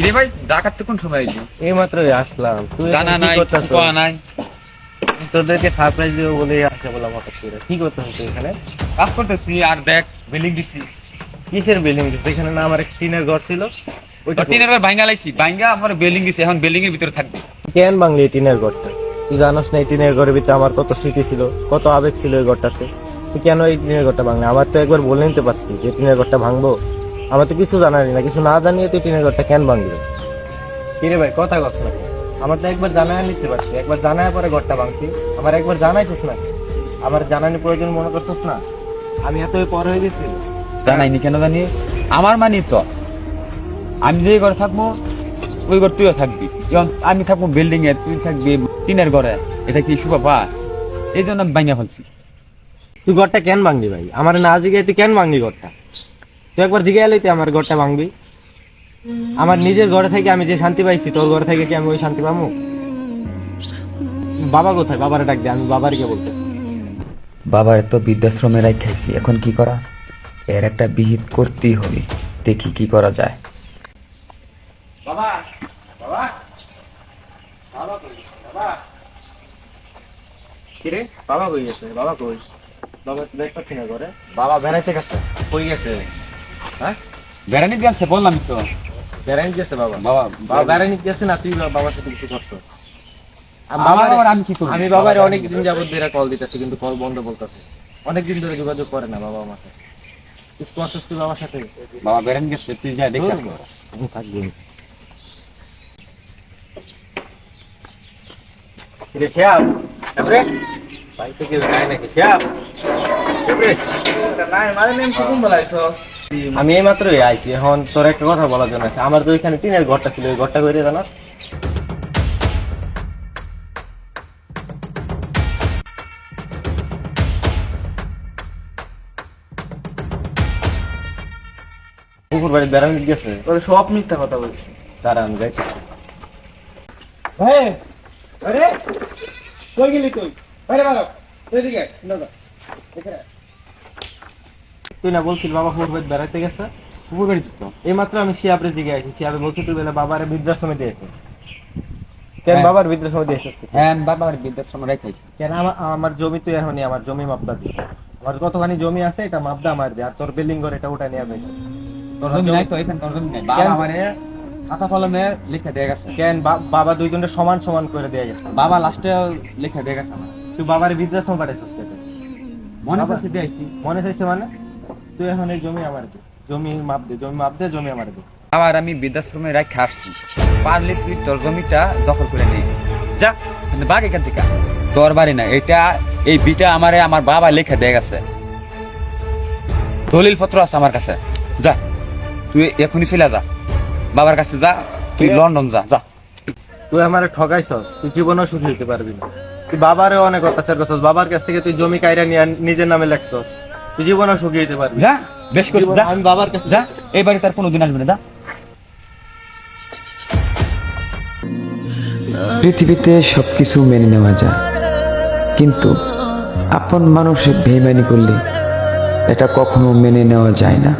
কিরে ভাই ডাকাত তো কোন সময় আইলি এই মাত্র আসলাম। তুই জানা নাই কোয়া নাই। তোদেরকে সারপ্রাইজ দিব বলে আসে বললাম হঠাৎ করে কি করতেছ তুই এখানে? কাজ করতেছি আর দেখ বিল্ডিং দিছি। কিসের বিল্ডিং এখানে না আমার টিনের ঘর ছিল। ওইটা টিনের ঘর ভাঙ্গা লাইছি। ভাঙ্গা আমার বিল্ডিং দিছি এখন বিল্ডিং এর ভিতরে থাকবে। কেন বাংলি এই টিনের ঘরটা? তুই জানোস না এই টিনের ঘরের ভিতরে আমার কত স্মৃতি ছিল কত আবেগ ছিল এই ঘরটাতে। তুই কেন এই টিনের ঘরটা ভাঙলি? আমার তো একবার বলে নিতে পারতি যে টিনের ঘরটা ভাঙবো। আমার তো কিছু জানালি না কিছু না জানিয়ে তুই টিনের ঘরটা কেন ভাঙলি কিরে ভাই কথা কথা না। আমার তো একবার জানায় নিতে পারছি একবার জানায় পরে ঘরটা ভাঙছি। আমার একবার জানাই জানাইছিস না। আমার জানানি প্রয়োজন মনে করছিস না? আমি এত পর হয়ে গেছি। জানাইনি কেন জানি? আমার মানি তো আমি যে ঘরে থাকব ওই ঘর তুইও থাকবি। আমি থাকব বিল্ডিং এ তুই থাকবি টিনের ঘরে এটা কি সুবাবা এই জন্য আমি ভাঙ্গা ফেলছি। তুই ঘরটা কেন ভাঙলি ভাই? আমার না জিগে তুই কেন ভাঙলি ঘরটা? তুই একবার জিগে এলি তুই আমার ঘরটা ভাঙবি। আমার নিজের ঘরে থেকে আমি যে শান্তি পাইছি তোর ঘরে থেকে কি আমি ওই শান্তি পাবো বাবা কোথায়? বাবারে ডাক দে আমি বাবার কে বলতে বাবার তো বৃদ্ধাশ্রমে রাখাইছি এখন কি করা? এর একটা বিহিত করতেই হবে দেখি কি করা যায়। বাবা বাবা। বাবা কই? বাবা। কিরে? বাবা কই গেছে? বাবা কই? বাবা তো দেখতে পাচ্ছি না ঘরে। বাবা বেড়াইতে গেছে। কই গেছে? হ্যাঁ? বেড়ানি আসছে বললাম তো। বেড়াইতে গেছে বাবা। বাবা বাবা বেড়াইতে গেছে না তুই বাবার সাথে কিছু করছ? আমি বাবার কি আমি বাবার অনেক দিন যাবত ধরে কল দিতেছি কিন্তু কল বন্ধ বলতেছে। অনেক দিন ধরে যোগাযোগ করে না বাবা আমাকে। কিছু করছিস তুই বাবার সাথে? বাবা বেড়ানি গেছে তুই যা দেখে আসব। থাকবি। রে শ্যাম তারপরে ভাই কেউ নাই নাকি? শ্যাম তারপরে আমি এই মাত্রই আইছি। এখন তোর একটা কথা বলার জন্য আছে আমার তো ওইখানে টিনের ঘরটা ছিল ওই ঘরটা করে জানাস? পুকুর বাড়ি বেড়ানো গেছে তোরে সব মিথ্যা কথা বলছি। দাঁড়া আমি যাইতেছি। হ্যাঁ আরে কই গেলি তুই? বাইরে বাড়া এদিকে না না তুই না বলছিল বাবা পুকুর বাড়ি বেড়াইতে গেছে? পুকুর বাড়ি তো। এই মাত্র আমি শিয়াবরে দিকে আইছি শিয়াবে বলছি তুই বেলা বাবার বৃদ্ধাশ্রমে দিয়েছে কেন হ্যাঁ। বাবার বৃদ্ধাশ্রমে দিয়েছিস তুই? হ্যাঁ বাবার বৃদ্ধাশ্রমে রাখাইছি কেন আমার জমি তুই এখনই আমার জমি মাপদা দি। আমার কতখানি জমি আছে এটা মাপদা আমার দে আর তোর বিল্ডিং ঘর এটা ওটা নিয়ে যাবে। তোর জমি নাই তো এখানে তোর জমি নাই। বাবা? আমারে খাতা কলমে লিখে দিয়ে গেছে। কেন বাবা দুইজনের সমান সমান করে দেয়া গেছে? বাবা লাস্টে লিখে দিয়ে গেছে আমার। তুই বাবার বৃদ্ধাশ্রম পাঠাইছিস মনে আছে দিয়েছি মনে চাইছে মানে? তুই এখন এই জমি আমার দে। জমি মাপ দে জমি মাপ দে জমি আমার দে। আবার আমি বৃদ্ধাশ্রমে রেখে আসছি। পারলে তুই তোর জমিটা দখল করে নিস। যা বাঘ এখান থেকে তোর বাড়ি না এটা এই বিটা আমারে আমার বাবা লিখে দিয়ে গেছে। দলিল পত্র আছে আমার কাছে। যা তুই এখনই চলে যা। বাবার কাছে যা তুই লন্ডন যা যা। তুই আমার ঠকাইছস তুই জীবনেও সুখী হতে পারবি না। তুই বাবারে অনেক অত্যাচার করছস বাবার কাছ থেকে তুই জমি কাইরা নিয়ে নিজের নামে লেখছস। তুই সুখী হইতে পারবি। যা বেশ করে যা। আমি বাবার কাছে যা এই বাড়িতে আর কোনোদিন আসবে না যা। পৃথিবীতে সবকিছু মেনে নেওয়া যায়। কিন্তু আপন মানুষ বেইমানি করলে এটা কখনো মেনে নেওয়া যায় না।